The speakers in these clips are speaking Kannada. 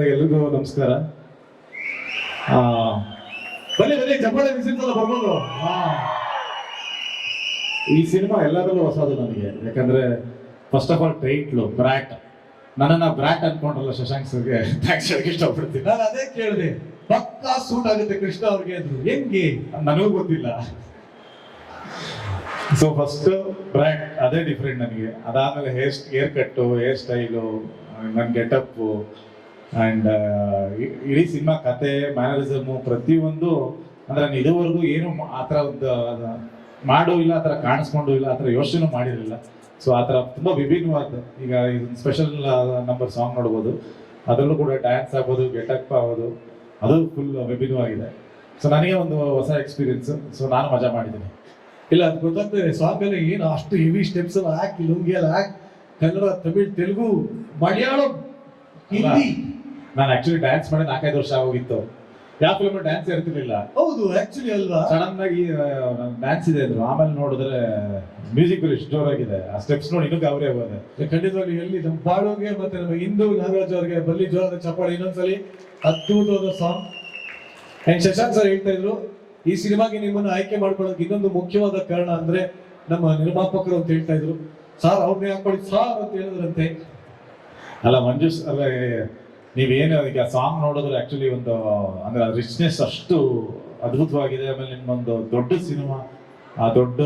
ಎಲ್ರಿಗೂ ನಮಸ್ಕಾರ. ಆ, ಬನ್ನಿ ಬನ್ನಿ ಚಪ್ಪಾಳೆ ಬಿಸಿರ್ತಲ್ಲ ಬರ್ಬೋದು. ಈ ಸಿನಿಮಾ ಎಲ್ಲದರಲ್ಲೂ ಹೊಸದು ನನಗೆ. ಯಾಕಂದ್ರೆ first of all title brat ನನ್ನನ್ನ ಬ್ರಾಟ್ ಅನ್ಕೊಂಡ್ರಲ್ಲ ಶಶಾಂಕ್ ಸರ್ಗೆ. ಥ್ಯಾಂಕ್ಸ್ ಹೇಳಕ್ ಇಷ್ಟಪಡ್ತೀನಿ. ನಾನು ಅದೇ ಕೇಳಿದೆ. ಪಕ್ಕಾ ಸೂಟ್ ಆಗುತ್ತೆ ಕೃಷ್ಣ ಅವ್ರಿಗೆ ಅಂದ್ರು. ಹೆಂಗೆ? ನನಗೂ ಗೊತ್ತಿಲ್ಲ. ಸೊ ಫಸ್ಟ್ ಬ್ರಾಟ್ ಅದೇ ಡಿಫ್ರೆಂಟ್ ನನಗೆ. ಅದಾದ್ಮೇಲೆ hair hair cut hair style ನನ್ನ ಗೆಟಪ್ಪು ಆ್ಯಂಡ್ ಇಡೀ ಸಿನಿಮಾ ಕತೆ ಮ್ಯಾನರಿಸಮು ಪ್ರತಿಯೊಂದು ಅಂದ್ರೆ ನಾನು ಇದುವರೆಗೂ ಏನು ಆ ಥರ ಒಂದು ಮಾಡೋ ಮಾಡೂ ಇಲ್ಲ ಆ ಥರ ಕಾಣಿಸ್ಕೊಂಡು ಇಲ್ಲ ಆ ಥರ ಯೋಚನೆ ಮಾಡಿರಲಿಲ್ಲ. ಸೊ ಆ ಥರ ತುಂಬ ವಿಭಿನ್ನವಾದ ಈಗ ಇದೊಂದು ಸ್ಪೆಷಲ್ ನಂಬರ್ ಸಾಂಗ್ ನೋಡ್ಬೋದು. ಅದರಲ್ಲೂ ಕೂಡ ಡ್ಯಾನ್ಸ್ ಆಗ್ಬೋದು ಗೆಟಪ್ ಆಗೋದು ಅದು ಫುಲ್ ವಿಭಿನ್ನವಾಗಿದೆ. ಸೊ ನನಗೆ ಒಂದು ಹೊಸ ಎಕ್ಸ್ಪೀರಿಯನ್ಸ್ ಸೊ ನಾನು ಮಜಾ ಮಾಡಿದ್ದೀನಿ. ಇಲ್ಲ ಅದು ಗೊತ್ತಾಗ್ತದೆ ಸಾಂಗ್ ಎಲ್ಲ ಏನು ಅಷ್ಟು ಹೆವಿ ಸ್ಟೆಪ್ಸ್ ಎಲ್ಲ ಹಾಕಿ ಲುಂಗಿ ಎಲ್ಲ ಹಾಕಿ ಕನ್ನಡ ತಮಿಳ್ ತೆಲುಗು ಮಲಯಾಳಂ ಹಿಂದಿ. ನಾನು ಆಕ್ಚುಲಿ ಡ್ಯಾನ್ಸ್ ಮಾಡಿ ನಾಲ್ಕೈದು ವರ್ಷ ಆಗೋಗಿತ್ತು. ಯಾವ ಫಿಲ್ಮ್ ಡ್ಯಾನ್ಸ್ ಇರ್ತಿರ್ಲಿಲ್ಲ. ಹೌದು ಆಕ್ಚುಲಿ ಅಲ್ವಾ? ಸಡನ್ ಆಗಿ ಡ್ಯಾನ್ಸ್ ಇದೆ ಅಂದ್ರು. ಆಮೇಲೆ ನೋಡಿದ್ರೆ ಮ್ಯೂಸಿಕ್ ಎಷ್ಟು ಜೋರಾಗಿದೆ. ಆ ಸ್ಟೆಪ್ಸ್ ನೋಡಿ ಇನ್ನೂ ಗಾಬರಿ ಆಗೋದೆ. ಖಂಡಿತವಾಗಿ ಎಲ್ಲಿ ನಮ್ಮ ಬಾಳೋಗೆ ಮತ್ತೆ ನಮ್ಮ ಹಿಂದೂ ನಾಗರಾಜ್ ಅವ್ರಿಗೆ ಬಲ್ಲಿ ಜೋರಾದ ಚಪ್ಪಾಳೆ ಇನ್ನೊಂದ್ಸಲಿ ಅದ್ಭುತವಾದ ಸಾಂಗ್ ಅಂಡ್ ಶಶಾಂಕ್ ಸರ್ ಹೇಳ್ತಾ ಇದ್ರು ಈ ಸಿನಿಮಾಗೆ ನಿಮ್ಮನ್ನು ಆಯ್ಕೆ ಮಾಡ್ಕೊಳ್ಳೋಕೆ ಇನ್ನೊಂದು ಮುಖ್ಯವಾದ ಕಾರಣ ಅಂದ್ರೆ ನಮ್ಮ ನಿರ್ಮಾಪಕರು ಅಂತ ಹೇಳ್ತಾ ಇದ್ರು. ಸಾರ್ ಅವ್ರನ್ನೇ ಹಾಕೊಳ್ಳಿ ಸಾರ್ ಅಂತ ಹೇಳಿದ್ರಂತೆ. ಅಲ್ಲ ಮಂಜು ಸರ್ ಅಲ್ಲ ನೀವೇನು ಆ ಸಾಂಗ್ ನೋಡಿದ್ರೆ ಆಕ್ಚುಲಿ ಒಂದು, ಅಂದ್ರೆ ರಿಚ್ನೆಸ್ ಅಷ್ಟು ಅದ್ಭುತವಾಗಿದೆ. ಆಮೇಲೆ ನಿಮ್ಮೊಂದು ದೊಡ್ಡ ಸಿನಿಮಾ ಆ ದೊಡ್ಡ,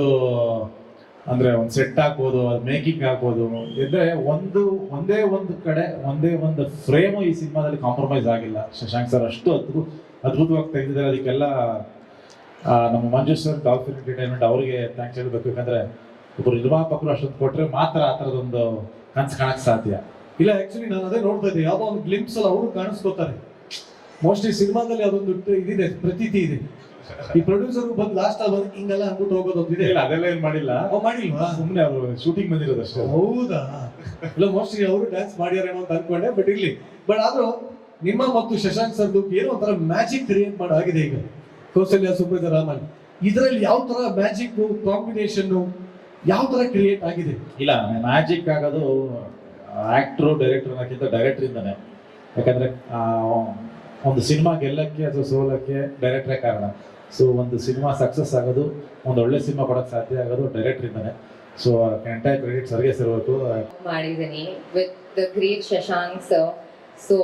ಅಂದ್ರೆ ಒಂದು ಸೆಟ್ ಹಾಕ್ಬೋದು ಮೇಕಿಂಗ್ ಹಾಕ್ಬೋದು. ಇದ್ರೆ ಒಂದು, ಒಂದೇ ಒಂದು ಕಡೆ, ಒಂದೇ ಒಂದು ಫ್ರೇಮ್ ಈ ಸಿನಿಮಾದಲ್ಲಿ ಕಾಂಪ್ರಮೈಸ್ ಆಗಿಲ್ಲ. ಶಶಾಂಕ್ ಸರ್ ಅಷ್ಟು ಅದ್ಭುತ ಅದ್ಭುತವಾಗಿ ತೆಗೆದಿದ್ದಾರೆ ಅದಕ್ಕೆಲ್ಲ ನಮ್ಮ ಮಂಜು ಸರ್ ಎಂಟರ್ಟೈನ್ಮೆಂಟ್ ಅವರಿಗೆ ಥ್ಯಾಂಕ್ಸ್ ಹೇಳ್ಬೇಕು. ಯಾಕಂದ್ರೆ ಒಬ್ಬರು ನಿರ್ಮಾಪಕರು ಅಷ್ಟೊಂದು ಕೊಟ್ಟರೆ ಮಾತ್ರ ಆ ಥರದೊಂದು ಕನ್ಸು ಕಾಣಕ್ಕೆ ಸಾಧ್ಯ. ಇಲ್ಲ ಆಕ್ಚುಲಿ ನಾನು ಅದೇ ನೋಡ್ತಾ ಇದ್ದೆ ಯಾವ್ದೋ ಒಂದು ಗ್ಲಿಮ್ಸ್ ಅಲ್ಲಿ ಅವರು ಕಾಣಿಸ್ಕೋತಾರೆ. ಮೋಸ್ಟ್ಲಿ ಸಿನಿಮಾದಲ್ಲಿ ಅದೊಂದು ಇದಿದೆ ಪ್ರತೀತಿ ಇದೆ. ಈ ಪ್ರೊಡ್ಯೂಸರ್ ಬಂದು ಲಾಸ್ಟ್ ಅಲ್ಲಿ ಬಂದು ಹಿಂಗೆಲ್ಲ ಅಂದ್ಬಿಟ್ಟು ಹೋಗೋದೊಂದು ಇದೆ ಇಲ್ಲ ಅದೆಲ್ಲ ಏನ್ ಮಾಡಿಲ್ಲ. ಅವ್ ಮಾಡಿಲ್ವಾ? ಸುಮ್ಮನೆ ಅವರು ಶೂಟಿಂಗ್ ಬಂದಿರೋದು ಅಷ್ಟೇ. ಹೌದಾ? ಇಲ್ಲ ಮೋಸ್ಟ್ಲಿ ಅವರು ಡ್ಯಾನ್ಸ್ ಮಾಡ್ಯಾರೇನೋ ಅಂತ ಅನ್ಕೊಂಡೆ ಬಟ್ ಇರ್ಲಿ. ಬಟ್ ಆದ್ರೂ ನಿಮ್ಮ ಮತ್ತು ಶಶಾಂಕ್ ಸರ್ದು ಏನೋ ಒಂಥರ ಮ್ಯಾಜಿಕ್ ಕ್ರಿಯೇಟ್ ಮಾಡಾಗಿದೆ ಈಗ. ಕೌಸಲ್ಯ ಸುಬ್ರತ ರಾಮನ್. ಇದರಲ್ಲಿ ಯಾವ ತರ ಮ್ಯಾಜಿಕ್ ಕಾಂಬಿನೇಷನ್ ಯಾವ ತರ ಕ್ರಿಯೇಟ್ ಆಗಿದೆ? ಇಲ್ಲ ಮ್ಯಾಜಿಕ್ ಆಗೋದು ಆಕ್ಟ್ರು ಡೈರೆಕ್ಟರ್ ಅನ್ನೋಕ್ಕಿಂತ ಡೈರೆಕ್ಟರ್ ಇಂದಾನೆ. ಯಾಕಂದ್ರೆ ಒಂದು ಸಿನಿಮಾ ಗೆಲ್ಲಕ್ಕೆ ಅಥವಾ ಸೋಲಕ್ಕೆ ಡೈರೆಕ್ಟ್ರೇ ಕಾರಣ. ಸೊ ಒಂದು ಸಿನಿಮಾ ಸಕ್ಸಸ್ ಆಗೋದು, ಒಂದು ಒಳ್ಳೆ ಸಿನಿಮಾ ಕೊಡೋಕ್ಕೆ ಸಾಧ್ಯ ಆಗೋದು ಡೈರೆಕ್ಟರ್ ಇಂದಾನೆ. ಸೊ ಎಂಟೈರ್ ಕ್ರೆಡಿಟ್ ಸರ್ಗೆ ಸೇರಬೇಕು. ಮಾಡಿದ್ದೀನಿ with the great Shashank sir so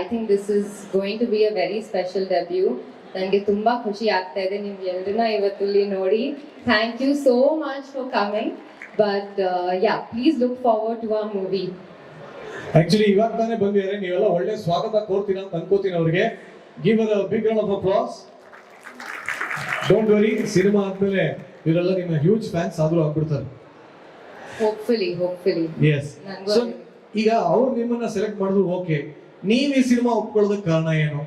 I think this is going to be a very special debut ನನಗೆ ತುಂಬ ಖುಷಿ ಆಗ್ತಾ ಇದೆ. ನಿಮ್ಗೆ ಎಲ್ಲರನ್ನ ಇವತ್ತು ಇಲ್ಲಿ ನೋಡಿ. Thank you so much for coming but yeah please look forward to our movie actually ಇವಾಗ ತಾನೇ ಬಂದಿದ್ದಾರೆ. ನೀವೆಲ್ಲ ಒಳ್ಳೆ ಸ್ವಾಗತ ಕೋರ್ತೀನಿ ಅಂತ ಅನ್ಕೋತೀನಿ ಅವ್ರಿಗೆ give a big round of applause don't worry cinema ಆದ್ಮೇಲೆ ಇವರೆಲ್ಲ ನಿಮ್ಮ ಹ್ಯೂಜ್ ಫ್ಯಾನ್ಸ್ ಆದ್ರೂ ಆಗ್ಬಿಡ್ತಾರೆ. ಹೋಪ್ಫುಲಿ ಹೋಪ್ಫುಲಿ ಎಸ್ ಸೊ ಈಗ ಅವ್ರು ನಿಮ್ಮನ್ನ ಸೆಲೆಕ್ಟ್ ಮಾಡಿದ್ರು ಓಕೆ ನೀವು ಈ ಸಿನಿಮಾ ಒಪ್ಕೊಳ್ಳೋದಕ್ಕೆ ಕಾರಣ ಏನು?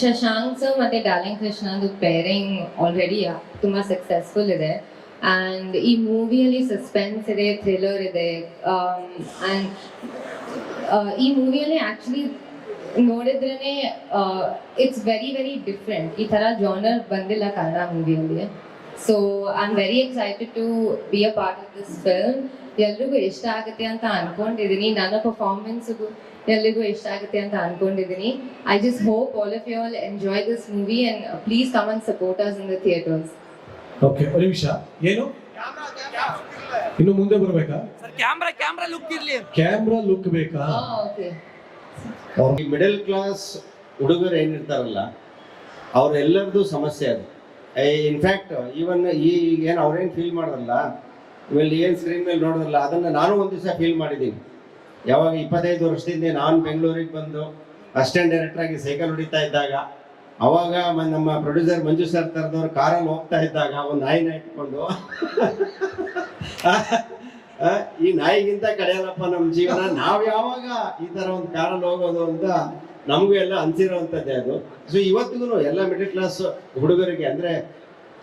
ಶಶಾಂಕ್ ಸರ್ ಮತ್ತೆ ಡಾರ್ಲಿಂಗ್ ಕೃಷ್ಣದು ಪೇರಿಂಗ್ ಆಲ್ರೆಡಿ ತುಂಬಾ ಸಕ್ಸಸ್ಫುಲ್ ಇದೆ. ಆ್ಯಂಡ್ ಈ ಮೂವಿಯಲ್ಲಿ ಸಸ್ಪೆನ್ಸ್ ಇದೆ ಥ್ರಿಲ್ಲರ್ ಇದೆ. ಆ್ಯಂಡ್ ಈ ಮೂವಿಯಲ್ಲಿ ಆ್ಯಕ್ಚುಲಿ ನೋಡಿದ್ರೇ ಇಟ್ಸ್ ವೆರಿ ವೆರಿ ಡಿಫ್ರೆಂಟ್ ಈ ಥರ ಜಾನರ್ ಬಂದಿಲ್ಲ Kannada ಮೂವಿಯಲ್ಲಿ so I am very excited to be a part of this film ಎಲ್ರಿಗೂ ಇಷ್ಟ ಆಗುತ್ತೆ ಅಂತ ಅನ್ಕೊಂಡಿದ್ದೀನಿ ನನ್ನ ಪರ್ಫಾರ್ಮೆನ್ಸ್ಗೂ ಎಲ್ರಿಗೂ ಇಷ್ಟ ಆಗುತ್ತೆ ಅಂತ ಅನ್ಕೊಂಡಿದ್ದೀನಿ I just hope all of you all enjoy this movie and please come and supporters in the theatres okay ಒಂದು ನಿಮಿಷ. ಏನು? ಇನ್ನು ಮುಂದೆ ಬರಬೇಕಾ? ಸರ್ ಕ್ಯಾಮ್ರಾ ಕ್ಯಾಮ್ರಾ ಲುಕ್ ಇರ್ಲಿ. ಕ್ಯಾಮ್ರಾ ಲುಕ್ ಬೇಕಾ? ಓಕೆ. ಈ ಮಿಡಲ್ ಕ್ಲಾಸ್ ಹುಡುಗರು ಏನಿರ್ತಾರಲ್ಲ ಅವರೆಲ್ಲರದು ಸಮಸ್ಯೆ ಅದು. ಇನ್ಫ್ಯಾಕ್ಟ್ ಈವನ್ ಈಗ ಏನು ಅವ್ರೇನು ಫೀಲ್ ಮಾಡೋದಲ್ಲ ಇವೆಲ್ಲ ಏನು ಸ್ಕ್ರೀನ್ ಮೇಲೆ ನೋಡೋದಲ್ಲ ಅದನ್ನು ನಾನು ಒಂದು ದಿವಸ ಫೀಲ್ ಮಾಡಿದ್ದೀನಿ. ಯಾವಾಗ ಇಪ್ಪತ್ತೈದು ವರ್ಷದಿಂದ ನಾನು ಬೆಂಗಳೂರಿಗೆ ಬಂದು ಅಸಿಸ್ಟೆಂಟ್ ಡೈರೆಕ್ಟರ್ ಆಗಿ ಸೈಕಲ್ ಹೊಡಿತಾ ಇದ್ದಾಗ ಅವಾಗ ನಮ್ಮ ಪ್ರೊಡ್ಯೂಸರ್ ಮಂಜು ಸರ್ ತರದವ್ರು ಕಾರಲ್ಲಿ ಹೋಗ್ತಾ ಇದ್ದಾಗ ಒಂದು ನಾಯಿನ ಇಟ್ಕೊಂಡು ಈ ನಾಯಿಗಿಂತ ಕಡೆಯಲ್ಲಪ್ಪ ನಮ್ಮ ಜೀವನ, ನಾವ್ ಯಾವಾಗ ಈ ತರ ಒಂದು ಕಾರಲ್ಲಿ ಹೋಗೋದು ಅಂತ ನಮಗೂ ಎಲ್ಲ ಅನ್ಸಿರೋವಂಥದ್ದೇ ಅದು. ಸೊ ಇವತ್ತಿಗೂ ಎಲ್ಲ ಮಿಡಲ್ ಕ್ಲಾಸ್ ಹುಡುಗರಿಗೆ, ಅಂದ್ರೆ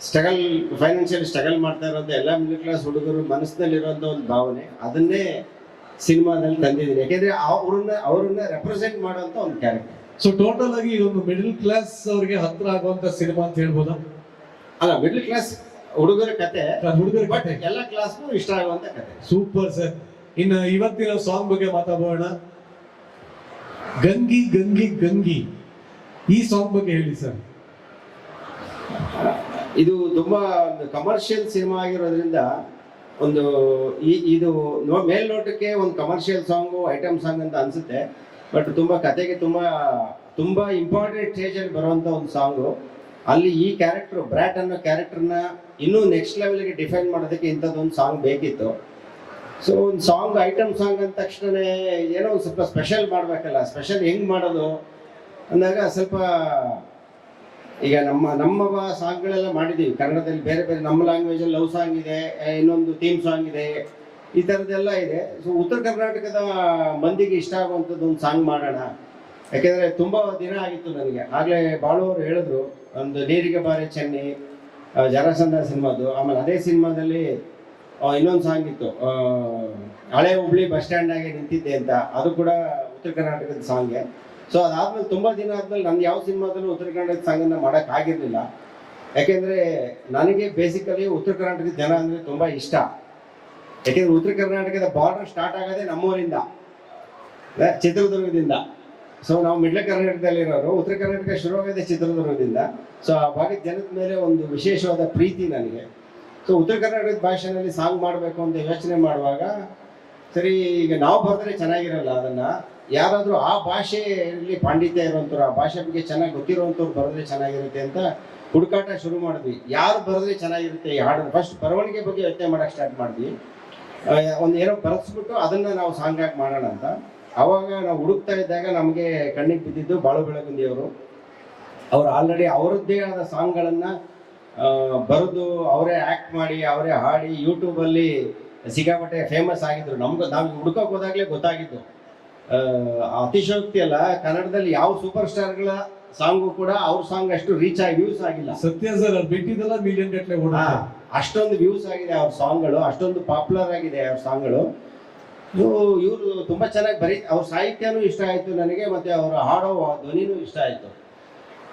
ಸ್ಟ್ರಗಲ್ ಫೈನಾನ್ಷಿಯಲ್ ಸ್ಟ್ರಗಲ್ ಮಾಡ್ತಾ ಇರೋಂಥ ಎಲ್ಲ ಮಿಡಲ್ ಕ್ಲಾಸ್ ಹುಡುಗರು ಮನಸ್ಸಿನಲ್ಲಿ ಇರೋಂಥ ಒಂದು ಭಾವನೆ, ಅದನ್ನೇ ಸಿನಿಮಾದಲ್ಲಿ ತಂದಿದ್ದೀನಿ. ಯಾಕೆಂದ್ರೆ ಅವ್ರನ್ನ ಅವ್ರನ್ನ ರೆಪ್ರೆಸೆಂಟ್ ಮಾಡುವಂಥ ಒಂದು ಕ್ಯಾರೆಕ್ಟರ್ ಸೊ ಟೋಟಲ್ ಆಗಿ ಇದೊಂದು ಮಿಡಲ್ ಕ್ಲಾಸ್ ಅವರಿಗೆ ಹತ್ರ ಆಗುವಂತ ಸಿನಿಮಾ ಅಂತ ಹೇಳ್ಬೋದಾ? ಅಲ್ಲ ಮಿಡಲ್ ಕ್ಲಾಸ್ ಹುಡುಗರ ಕತೆ ಹುಡುಗರ ಬಟ್ ಎಲ್ಲ ಕ್ಲಾಸ್ಗೂ ಇಷ್ಟ ಆಗುವಂತ ಕತೆ. ಸೂಪರ್ ಸರ್ ಇನ್ನು ಇವತ್ತಿನ ಸಾಂಗ್ ಬಗ್ಗೆ ಮಾತಾಡೋಣ ಗಂಗಿ ಗಂಗಿ ಗಂಗಿ. ಈ ಸಾಂಗ್ ಬಗ್ಗೆ ಹೇಳಿ ಸರ್ ಇದು ತುಂಬಾ ಒಂದು ಕಮರ್ಷಿಯಲ್ ಸಿನಿಮಾ ಆಗಿರೋದ್ರಿಂದ ಒಂದು ಈ ಇದು ಮೇಲ್ನೋಟಕ್ಕೆ ಒಂದು ಕಮರ್ಷಿಯಲ್ ಸಾಂಗು ಐಟಮ್ ಸಾಂಗ್ ಅಂತ ಅನ್ಸುತ್ತೆ. ಬಟ್ ತುಂಬಾ ಕತೆಗೆ ತುಂಬಾ ತುಂಬಾ ಇಂಪಾರ್ಟೆಂಟ್ ಸ್ಟೇಜ್ ಅಲ್ಲಿ ಬರುವಂತ ಒಂದು ಸಾಂಗು ಅಲ್ಲಿ ಈ ಕ್ಯಾರೆಕ್ಟರ್ ಬ್ರಾಟ್ ಅನ್ನೋ ಕ್ಯಾರೆಕ್ಟರ್ನ ಇನ್ನೂ ನೆಕ್ಸ್ಟ್ ಲೆವೆಲ್ಗೆ ಡಿಫೈನ್ ಮಾಡೋದಕ್ಕೆ ಇಂಥದ್ದೊಂದು ಸಾಂಗ್ ಬೇಕಿತ್ತು. ಸೊ ಒಂದು ಸಾಂಗ್ ಐಟಮ್ ಸಾಂಗ್ ಅಂದ ತಕ್ಷಣನೇ ಏನೋ ಒಂದು ಸ್ವಲ್ಪ ಸ್ಪೆಷಲ್ ಮಾಡಬೇಕಲ್ಲ ಸ್ಪೆಷಲ್ ಹೆಂಗ್ ಮಾಡೋದು? ಅಂದಾಗ ಸ್ವಲ್ಪ, ಈಗ ನಮ್ಮ ನಮ್ಮ ಸಾಂಗ್ಗಳೆಲ್ಲ ಮಾಡಿದ್ದೀವಿ ಕನ್ನಡದಲ್ಲಿ ಬೇರೆ ಬೇರೆ, ನಮ್ಮ ಲ್ಯಾಂಗ್ವೇಜಲ್ಲಿ ಲವ್ ಸಾಂಗ್ ಇದೆ, ಇನ್ನೊಂದು ಥೀಮ್ ಸಾಂಗ್ ಇದೆ. ಈ ಥರದ್ದೆಲ್ಲ ಇದೆ. ಸೊ ಉತ್ತರ ಕರ್ನಾಟಕದ ಮಂದಿಗೆ ಇಷ್ಟ ಆಗುವಂಥದ್ದು ಒಂದು ಸಾಂಗ್ ಮಾಡೋಣ. ಯಾಕೆಂದರೆ ತುಂಬ ದಿನ ಆಗಿತ್ತು ನನಗೆ. ಆಗಲೇ ಬಾಳುವರು ಹೇಳಿದ್ರು, ಒಂದು ನೀರಿಗೆ ಬಾರಿ ಚೆನ್ನಿ ಜರಾಸಂದ ಸಿನಿಮಾದು. ಆಮೇಲೆ ಅದೇ ಸಿನಿಮಾದಲ್ಲಿ ಇನ್ನೊಂದು ಸಾಂಗ್ ಇತ್ತು ಹಳೆ ಹುಬ್ಳಿ ಬಸ್ ಸ್ಟ್ಯಾಂಡಾಗೆ ನಿಂತಿದ್ದೆ ಅಂತ. ಅದು ಕೂಡ ಉತ್ತರ ಕರ್ನಾಟಕದ ಸಾಂಗ್ ಸೊ ಅದಾದ್ಮೇಲೆ ತುಂಬಾ ದಿನ ಆದ್ಮೇಲೆ ನಂದು ಯಾವ ಸಿನಿಮಾದಲ್ಲೂ ಉತ್ತರ ಕರ್ನಾಟಕದ ಸಾಂಗನ್ನು ಮಾಡಕ್ ಯಾಕೆಂದರೆ ಯಾಕೆಂದ್ರೆ ನನಗೆ ಬೇಸಿಕಲಿ ಉತ್ತರ ಕರ್ನಾಟಕದ ಜನ ಅಂದ್ರೆ ತುಂಬಾ ಇಷ್ಟ. ಯಾಕೆಂದ್ರೆ ಉತ್ತರ ಕರ್ನಾಟಕದ ಬಾರ್ಡರ್ ಸ್ಟಾರ್ಟ್ ಆಗೋದೇ ನಮ್ಮೂರಿಂದ ಚಿತ್ರದುರ್ಗದಿಂದ. ಸೊ ನಾವು ಮಿಡ್ಲ ಕರ್ನಾಟಕದಲ್ಲಿರೋರು ಉತ್ತರ ಕರ್ನಾಟಕ ಶುರುವಾಗಿದೆ ಚಿತ್ರದುರ್ಗದಿಂದ. ಸೊ ಆ ಭಾಗದ ಜನದ ಮೇಲೆ ಒಂದು ವಿಶೇಷವಾದ ಪ್ರೀತಿ ನನಗೆ. ಸೊ ಉತ್ತರ ಕರ್ನಾಟಕದ ಭಾಷೆನಲ್ಲಿ ಸಾಂಗ್ ಮಾಡಬೇಕು ಅಂತ ಯೋಚನೆ ಮಾಡುವಾಗ, ಸರಿ, ಈಗ ನಾವು ಬರೆದ್ರೆ ಚೆನ್ನಾಗಿರಲ್ಲ ಅದನ್ನ. ಯಾರಾದರೂ ಆ ಭಾಷೆಯಲ್ಲಿ ಪಾಂಡಿತ್ಯ ಇರುವಂಥವ್ರು, ಆ ಭಾಷೆ ಬಗ್ಗೆ ಚೆನ್ನಾಗಿ ಗೊತ್ತಿರುವಂಥವ್ರು ಬರೆದ್ರೆ ಚೆನ್ನಾಗಿರುತ್ತೆ ಅಂತ ಹುಡುಕಾಟ ಶುರು ಮಾಡಿದ್ವಿ. ಯಾರು ಬರೆದ್ರೆ ಚೆನ್ನಾಗಿರುತ್ತೆ ಈ ಹಾಡನ್ನು? ಫಸ್ಟ್ ಬರವಣಿಗೆ ಬಗ್ಗೆ ಯೋಚನೆ ಮಾಡೋಕ್ಕೆ ಸ್ಟಾರ್ಟ್ ಮಾಡಿದ್ವಿ. ಒಂದು ಏನೋ ಬರೆಸ್ಬಿಟ್ಟು ಅದನ್ನ ನಾವು ಸಾಂಗ್ ಆಗಿ ಮಾಡೋಣ ಅಂತ. ಅವಾಗ ನಾವು ಹುಡುಕ್ತಾ ಇದ್ದಾಗ ನಮಗೆ ಕಣ್ಣಿಗೆ ಬಿದ್ದಿದ್ದು ಬಾಳು ಬೆಳಗುಂದಿಯವರು. ಅವ್ರು ಆಲ್ರೆಡಿ ಅವರದ್ದೇ ಆದ ಸಾಂಗ್ಗಳನ್ನು ಬರೆದು ಅವರೇ ಆಕ್ಟ್ ಮಾಡಿ ಅವರೇ ಹಾಡಿ ಯೂಟ್ಯೂಬಲ್ಲಿ ಸಿಗಾಪಟ್ಟೆ ಫೇಮಸ್ ಆಗಿದ್ರು. ನಮ್ಗೆ ನಾವು ಹುಡುಕಕ್ಕೆ ಹೋದಾಗಲೇ ಗೊತ್ತಾಗಿದ್ದು. ಆ, ಅತಿಶಯೋಕ್ತಿ ಅಲ್ಲ ಕನ್ನಡದಲ್ಲಿ ಯಾವ ಸೂಪರ್ ಸ್ಟಾರ್ಗಳ ಸಾಂಗು ಕೂಡ ಅವ್ರ ಸಾಂಗ್ ಅಷ್ಟು ರೀಚ್ ಆಗಿ ಯೂಸ್ ಆಗಿಲ್ಲ. ಸತ್ಯ ಸರ್ ಬಿಟ್ಟಿದ್ದಲ್ಲ ಮಿಲಿಯನ್ ಗಟ್ಟಲೆ ಅಷ್ಟೊಂದು ವ್ಯೂಸ್ ಆಗಿದೆ ಅವ್ರ ಸಾಂಗ್ಗಳು ಅಷ್ಟೊಂದು ಪಾಪ್ಯುಲರ್ ಆಗಿದೆ ಅವ್ರ ಸಾಂಗ್ಗಳು ಇವರು ತುಂಬಾ ಚೆನ್ನಾಗಿ ಬರೀ, ಅವ್ರ ಸಾಹಿತ್ಯನೂ ಇಷ್ಟ ಆಯ್ತು ನನಗೆ, ಮತ್ತೆ ಅವರ ಹಾಡೋ ಧ್ವನಿನೂ ಇಷ್ಟ ಆಯ್ತು.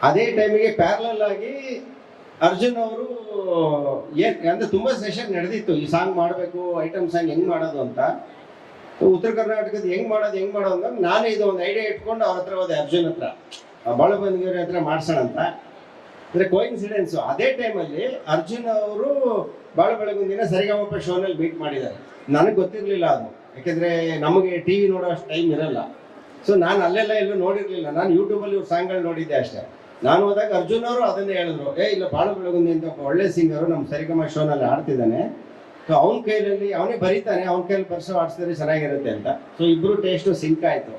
ಅದೇ ಟೈಮಿಗೆ ಪ್ಯಾರಲಲ್ ಆಗಿ ಅರ್ಜುನ್ ಅವರು ಏನ್, ಅಂದ್ರೆ ತುಂಬಾ ಸೆಷನ್ ನಡೆದಿತ್ತು. ಈ ಸಾಂಗ್ ಮಾಡಬೇಕು ಐಟಮ್ ಸಾಂಗ್ ಹೆಂಗ್ ಮಾಡೋದು ಅಂತ. ಉತ್ತರ ಕರ್ನಾಟಕದ ಹೆಂಗ್ ಮಾಡೋದು ಹೆಂಗ್ ಮಾಡೋದು ನಾನೇ ಇದು ಒಂದು ಐಡಿಯಾ ಇಟ್ಕೊಂಡು ಅವ್ರ ಹತ್ರ ಹೋದೆ ಅರ್ಜುನ್ ಹತ್ರ. ಬಾಳಬಂದಿಗೆಯವ್ರ ಹತ್ರ ಮಾಡ್ಸೋಣ ಅಂತ ಅಂದ್ರೆ ಕೋಇನ್ಸಿಡೆನ್ಸ್ ಅದೇ ಟೈಮಲ್ಲಿ ಅರ್ಜುನ್ ಅವರು ಬಾಳ ಬೆಳಗುಂದಿನ ಸರಿಗಮಪ ಶೋನಲ್ಲಿ ಮೀಟ್ ಮಾಡಿದ್ದಾರೆ. ನನಗೆ ಗೊತ್ತಿರಲಿಲ್ಲ ಅದು. ಯಾಕೆಂದ್ರೆ ನಮಗೆ ಟಿ ವಿ ನೋಡೋ ಅಷ್ಟು ಟೈಮ್ ಇರಲ್ಲ. ಸೊ ನಾನು ಅಲ್ಲೆಲ್ಲ ಎಲ್ಲೂ ನೋಡಿರ್ಲಿಲ್ಲ. ನಾನು ಯೂಟ್ಯೂಬಲ್ಲಿ ಇವ್ರ ಸಾಂಗ್ಗಳು ನೋಡಿದ್ದೆ ಅಷ್ಟೇ. ನಾನು ಹೋದಾಗ ಅರ್ಜುನ್ ಅವರು ಅದನ್ನೇ ಹೇಳಿದ್ರು. ಏ, ಇಲ್ಲ ಬಾಳು ಬೆಳಗುಂದಿ ಅಂತ ಒಳ್ಳೆ ಸಿಂಗರು ನಮ್ಮ ಸರಿಗಮ ಶೋನಲ್ಲಿ ಆಡ್ತಿದ್ದಾನೆ ಸೊ ಅವನ ಕೈಯಲ್ಲಿ ಅವನೇ ಬರೀತಾನೆ. ಅವನ ಕೈಯಲ್ಲಿ ಬರ್ಸೋ ಆಡಿಸಿದ್ರೆ ಚೆನ್ನಾಗಿರುತ್ತೆ ಅಂತ. ಸೊ ಇಬ್ರು ಟೇಸ್ಟು ಸಿಂಕ್ ಆಯ್ತು.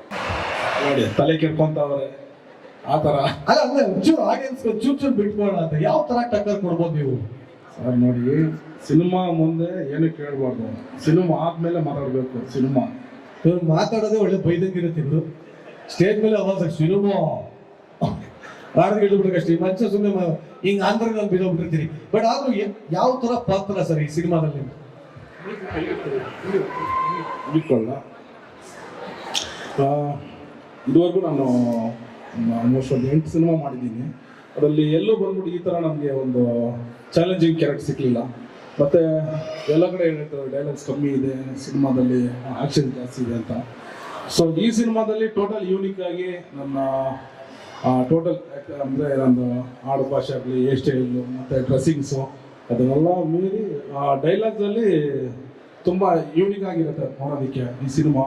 ನೋಡಿ, ತಲೆ ಕೆರ್ಕೊಂತವ್ರೆ ಆ ತರ ಅಲ್ಲ ಅಂದ್ರೆ ಒಂಚೂರು ಆಡಿಯನ್ಸ್ ಚೂರ್ ಚೂರು ಬಿಟ್ಬೋಣ ಅಂತ. ಯಾವ ತರ ಟಕ್ಕರ್ ಕೊಡ್ಬೋದು ನೀವು? ಸರ್ ನೋಡಿ ಸಿನಿಮಾ ಮುಂದೆ ಏನು ಕೇಳಬಾರ್ದು. ಸಿನಿಮಾ ಆದ್ಮೇಲೆ ಮಾತಾಡಬೇಕು ಸಿನಿಮಾ. ಇವ್ರು ಮಾತಾಡೋದೇ ಒಳ್ಳೆ ಬೈದಂಗಿರುತ್ತೆ ಇವ್ರು. ಸ್ಟೇಜ್ ಮೇಲೆ ಅವಾಗ ಸಿನಿಮಾ. ಆಡದ್ ಹಿಡಿದ್ಬಿಡ್ಬೇಕಷ್ಟೇ ಈ ಮನುಷ್ಯ ಸುಮ್ಮನೆ ಹಿಂಗ್ ಆಂಧ್ರ ನಾನು ಬಿದ್ದೋಗ್ಬಿಟ್ಟಿರ್ತೀನಿ ಬಟ್ ಆದ್ರೂ ಏನ್- ಯಾವ ತರ ಪಾತ್ರ ಸರ್ ಈ ಸಿನಿಮಾದಲ್ಲಿ? ಉಳಿಕೊಳ್ಳ ಇದುವರೆಗೂ ನಾನು ಆಲ್ಮೋಸ್ಟ್ ಒಂದು ಎಂಟು ಸಿನಿಮಾ ಮಾಡಿದ್ದೀನಿ. ಅದರಲ್ಲಿ ಎಲ್ಲೂ ಬಂದ್ಬಿಟ್ಟು ಈ ಥರ ನಮಗೆ ಒಂದು ಚಾಲೆಂಜಿಂಗ್ ಕ್ಯಾರೆಕ್ಟ್ ಸಿಕ್ಕಲಿಲ್ಲ ಮತ್ತು ಎಲ್ಲ ಕಡೆ ಹೇಳಿರ್ತಾರೆ ಡೈಲಾಗ್ಸ್ ಕಮ್ಮಿ ಇದೆ ಸಿನಿಮಾದಲ್ಲಿ ಆ್ಯಕ್ಷನ್ ಜಾಸ್ತಿ ಇದೆ ಅಂತ. ಸೊ ಈ ಸಿನಿಮಾದಲ್ಲಿ ಟೋಟಲ್ ಯೂನಿಕ್ ಆಗಿ ನನ್ನ ಟೋಟಲ್ ಅಂದರೆ ನಂದು ಆಡು ಭಾಷೆ ಆಗಲಿ ಏರ್ ಸ್ಟೈಲು ಮತ್ತು ಡ್ರೆಸ್ಸಿಂಗ್ಸು ಅದನ್ನೆಲ್ಲ ಮೀರಿ, ಆ ಡೈಲಾಗ್ಸಲ್ಲಿ ತುಂಬ ಯೂನಿಕ್ ಆಗಿರುತ್ತೆ ನೋಡೋದಕ್ಕೆ ಈ ಸಿನಿಮಾ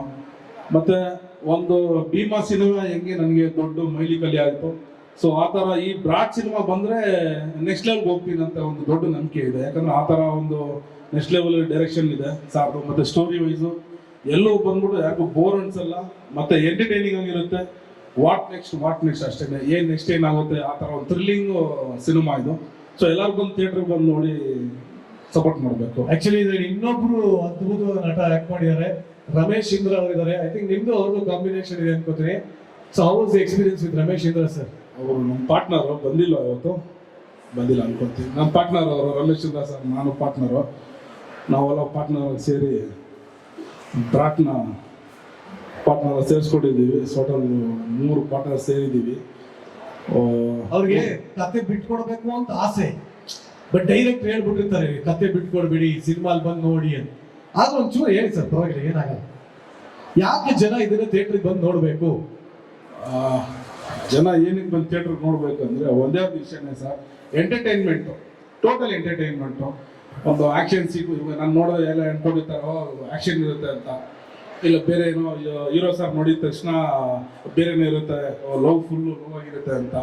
ಮತ್ತು ಒಂದು ಭೀಮಾ ಸಿನಿಮಾ ಹೆಂಗೆ ನನಗೆ ದೊಡ್ಡ ಮೈಲಿಕಲ್ಲಿ ಆಯಿತು. ಸೊ ಆ ಥರ ಈ ಬ್ರಾಡ್ ಸಿನಿಮಾ ಬಂದರೆ ನೆಕ್ಸ್ಟ್ ಲೆವೆಲ್ಗೆ ಹೋಗ್ತೀನಿ ಅಂತ ಒಂದು ದೊಡ್ಡ ನಂಬಿಕೆ ಇದೆ. ಯಾಕಂದ್ರೆ ಆ ಥರ ಒಂದು ನೆಕ್ಸ್ಟ್ ಲೆವೆಲ್ ಡೈರೆಕ್ಷನ್ ಇದೆ. ಸಾರ್ದು ಮತ್ತು ಸ್ಟೋರಿ ವೈಸು ಎಲ್ಲೂ ಬಂದ್ಬಿಟ್ಟು ಯಾರಿಗೂ ಬೋರ್ ಅನ್ಸಲ್ಲ, ಮತ್ತೆ ಎಂಟರ್ಟೈನಿಂಗ್ ಆಗಿರುತ್ತೆ. ವಾಟ್ ನೆಕ್ಸ್ಟ್ ವಾಟ್ ನೆಕ್ಸ್ಟ್ ಅಷ್ಟೇ ಏನು ನೆಕ್ಸ್ಟ್ ಏನಾಗುತ್ತೆ ಆ ಥರ ಒಂದು ಥ್ರಿಲ್ಲಿಂಗ್ ಸಿನಿಮಾ ಇದು. ಸೊ ಎಲ್ಲರೂ ಬಂದು ಥಿಯೇಟ್ರಿಗೆ ಬಂದು ನೋಡಿ ಸಪೋರ್ಟ್ ಮಾಡಬೇಕು. ಆ್ಯಕ್ಚುಲಿ ಇದರಲ್ಲಿ ಇನ್ನೊಬ್ಬರು ಅದ್ಭುತ ನಟ ಆ್ಯಕ್ಟ್ ಮಾಡಿದ್ದಾರೆ. ರಮೇಶ್ ಇಂದ್ರ ಅವರಿದ್ದಾರೆ. ಐ ಥಿಂಕ್ ನಿಮ್ದು ಅವ್ರದ್ದು ಕಾಂಬಿನೇಷನ್ ಇದೆ ಅನ್ಕೋತೀನಿ. So how was experience with Ramesh Indra sir ಅವರು ನಮ್ಮ ಪಾರ್ಟ್ನರು ಬಂದಿಲ್ಲ ಇವತ್ತು ಬಂದಿಲ್ಲ ಅನ್ಕೊತೀನಿ. ನಮ್ಮ ಪಾರ್ಟ್ನರ್ ಅವರು ರಮೇಶ್ ಇಂದ್ರ ಸರ್ ನಾನು ಪಾರ್ಟ್ನರು ನಾವೆಲ್ಲ ಪಾರ್ಟ್ನರ್ ಸೇರಿ ಬ್ರಾಟ್ನ ಪಾರ್ಟ್ನರ್ ಸೇರಿಸ್ಕೊಂಡಿದ್ದೀವಿ. ಟೋಟಲ್ ಮೂರು ಪಾರ್ಟ್ನರ್ ಸೇರಿದ್ದೀವಿ. ಅವ್ರಿಗೆ ಕತೆ ಬಿಟ್ಕೊಡ್ಬೇಕು ಅಂತ ಆಸೆ. ಬಟ್ ಡೈರೆಕ್ಟ್ ಹೇಳ್ಬಿಟ್ಟಿರ್ತಾರೆ ಕತೆ ಬಿಟ್ಕೊಡ್ಬೇಡಿ ಸಿನಿಮಾಲ್ ಬಂದು ನೋಡಿ ಅಂತ. ಆದ್ರೆ ಒಂಚೂರು ಹೇಳಿ ಸರ್, ಪರವಾಗಿಲ್ಲ, ಏನಾಗಲ್ಲ. ಯಾಕೆ ಜನ ಇದನ್ನ ಥಿಯೇಟ್ರಿಗೆ ಬಂದು ನೋಡಬೇಕು? ಜನ ಏನಕ್ಕೆ ಬಂದು ಥಿಯೇಟ್ರಿಗೆ ನೋಡ್ಬೇಕು ಅಂದರೆ ಒಂದೇ ಒಂದು ವಿಷಯನೇ ಸರ್ ಎಂಟರ್ಟೈನ್ಮೆಂಟು ಟೋಟಲ್ ಎಂಟರ್ಟೈನ್ಮೆಂಟು ಒಂದು ಆ್ಯಕ್ಷನ್ ಸೀಕು ನಾನು ನೋಡೋ ಎಲ್ಲ ಅನ್ಕೊಂಡಿರ್ತಾರೋ ಆ್ಯಕ್ಷನ್ ಇರುತ್ತೆ ಅಂತ. ಇಲ್ಲ ಬೇರೆ ಏನೋ, ಹೀರೋ ಸರ್ ನೋಡಿದ ತಕ್ಷಣ ಬೇರೆನೇ ಇರುತ್ತೆ, ಲವ್ ಫುಲ್ಲು ಲವ್ ಆಗಿರುತ್ತೆ ಅಂತ.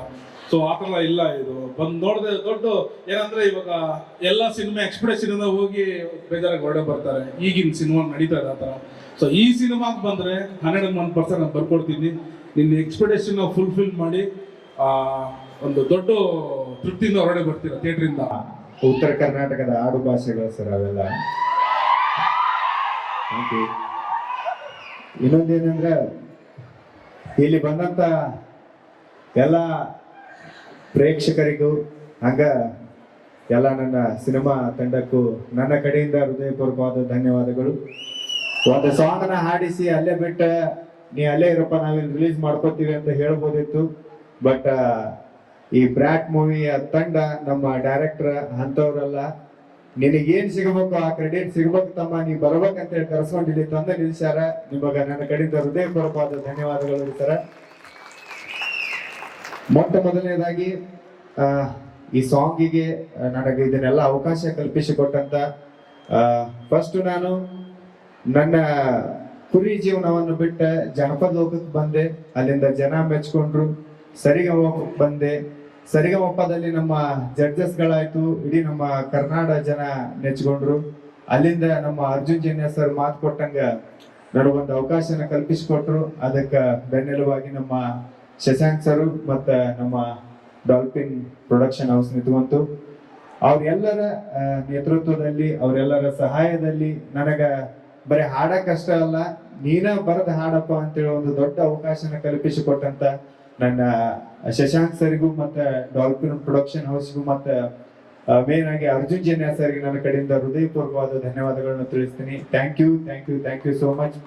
ಸೊ ಆ ಥರ ಇಲ್ಲ ಇದು. ಬಂದು ನೋಡಿದೆ ದೊಡ್ಡ ಏನಂದ್ರೆ ಇವಾಗ ಎಲ್ಲ ಸಿನಿಮಾ ಇಂದ ಹೋಗಿ ಬೇಜಾರಾಗಿ ಹೊರಡೆ ಬರ್ತಾರೆ. ಈಗಿನ ಸಿನಿಮಾ ನಡೀತಾ ಇದೆ ಆ ಥರ. ಸೊ ಈ ಸಿನಿಮಾಗೆ ಬಂದರೆ ಹನ್ನೆರಡು ಒಂದು ಪರ್ಸೆಂಟ್ ನಾನು ಬರ್ಕೊಡ್ತೀನಿ. ನಿನ್ನ ಎಕ್ಸ್ಪೆಕ್ಟೇಷನ್ ಫುಲ್ಫಿಲ್ ಮಾಡಿ ಒಂದು ದೊಡ್ಡ ತೃಪ್ತಿಯಿಂದ ಹೊರಡೆ ಬರ್ತೀರಾ ಥಿಯೇಟ್ರಿಂದ? ಉತ್ತರ ಕರ್ನಾಟಕದ ಆಡು ಭಾಷೆಗಳು ಸರ್ ಅವೆಲ್ಲ. ಇನ್ನೊಂದೇನಂದ್ರೆ, ಇಲ್ಲಿ ಬಂದಂತ ಎಲ್ಲ ಪ್ರೇಕ್ಷಕರಿಗೂ, ಹಂಗ ಎಲ್ಲ ನನ್ನ ಸಿನಿಮಾ ತಂಡಕ್ಕೂ ನನ್ನ ಕಡೆಯಿಂದ ಹೃದಯಪೂರ್ವಕವಾದ ಧನ್ಯವಾದಗಳು. ಒಂದು ಸಾಂಗ್ನ ಹಾಡಿಸಿ, ಅಲ್ಲೇ ಬಿಟ್ಟ ನೀ ಅಲ್ಲೇ ಇರಪ್ಪ ನಾವಿಲ್ಲಿ ರಿಲೀಸ್ ಮಾಡ್ಕೋತೀವಿ ಅಂತ ಹೇಳ್ಬೋದಿತ್ತು. ಬಟ್ ಈ ಬ್ರ್ಯಾಟ್ ಮೂವಿಯ ತಂಡ ನಮ್ಮ ಡೈರೆಕ್ಟರ್ ಅಂತವ್ರಲ್ಲ ನಿನಗೇನ್ ಸಿಗಬೇಕು, ಆ ಕ್ರೆಡಿಟ್ ಸಿಗ್ಬೇಕು ತಮ್ಮ, ನೀ ಬರ್ಬೇಕಂತ ಹೇಳಿ ಕರ್ಸ್ಕೊಂಡಿಲ್ಲಿ ತಂದ ನಿಲ್ಸ್ಯಾರ ನಿಮಗ ನನ್ನ ಕಡೆಯಿಂದ ಹೃದಯಪೂರ್ವಕವಾದ ಧನ್ಯವಾದಗಳು ಸರ. ಮೊಟ್ಟ ಮೊದಲನೇದಾಗಿ ಈ ಸಾಂಗಿಗೆ ನನಗೆ ಇದನ್ನೆಲ್ಲ ಅವಕಾಶ ಕಲ್ಪಿಸಿಕೊಟ್ಟಂತ ಫಸ್ಟ್ ನಾನು ನನ್ನ ಕುರಿ ಜೀವನವನ್ನು ಬಿಟ್ಟ ಜನಪದ ಲೋಕಕ್ಕೆ ಬಂದೆ. ಅಲ್ಲಿಂದ ಜನ ಮೆಚ್ಕೊಂಡ್ರು ಸರಿಗಮಪಕ್ಕೆ ಬಂದೆ. ಸರಿಗಮಪ್ಪದಲ್ಲಿ ನಮ್ಮ ಜಡ್ಜಸ್ ಗಳಾಯ್ತು ಇಡೀ ನಮ್ಮ ಕರ್ನಾಟಕ ಜನ ನೆಚ್ಕೊಂಡ್ರು ಅಲ್ಲಿಂದ ನಮ್ಮ ಅರ್ಜುನ್ ಜನ್ಯ ಸರ್ ಮಾತು ಕೊಟ್ಟಂಗ ನನಗೊಂದು ಅವಕಾಶನ ಕಲ್ಪಿಸಿಕೊಟ್ರು. ಅದಕ್ಕೆ ಬೆನ್ನೆಲುವಾಗಿ ನಮ್ಮ ಶಶಾಂಕ್ ಸರು ಮತ್ತು ನಮ್ಮ ಡಾಲ್ಫಿನ್ ಪ್ರೊಡಕ್ಷನ್ ಹೌಸ್ ನಿಂತ್ಕೊಂತು ಅವರೆಲ್ಲರ ನೇತೃತ್ವದಲ್ಲಿ, ಅವರೆಲ್ಲರ ಸಹಾಯದಲ್ಲಿ ನನಗ ಬರೀ ಹಾಡಕ್ಕಷ್ಟ ಅಲ್ಲ, ನೀನ ಬರದ ಹಾಡಪ್ಪ ಅಂತೇಳಿ ಒಂದು ದೊಡ್ಡ ಅವಕಾಶನ ಕಲ್ಪಿಸಿಕೊಟ್ಟಂತ ನನ್ನ ಶಶಾಂಕ್ ಸರಿಗೂ ಮತ್ತೆ ಡಾಲ್ಫಿನ್ ಪ್ರೊಡಕ್ಷನ್ ಹೌಸ್ಗೂ ಮತ್ತೆ ಮೇನ್ ಆಗಿ ಅರ್ಜುನ್ ಜನ್ಯ ಸರ್ಗೆ ನನ್ನ ಕಡೆಯಿಂದ ಹೃದಯಪೂರ್ವಕವಾದ ಧನ್ಯವಾದಗಳನ್ನು ತಿಳಿಸ್ತೀನಿ. Thank you thank you thank you so much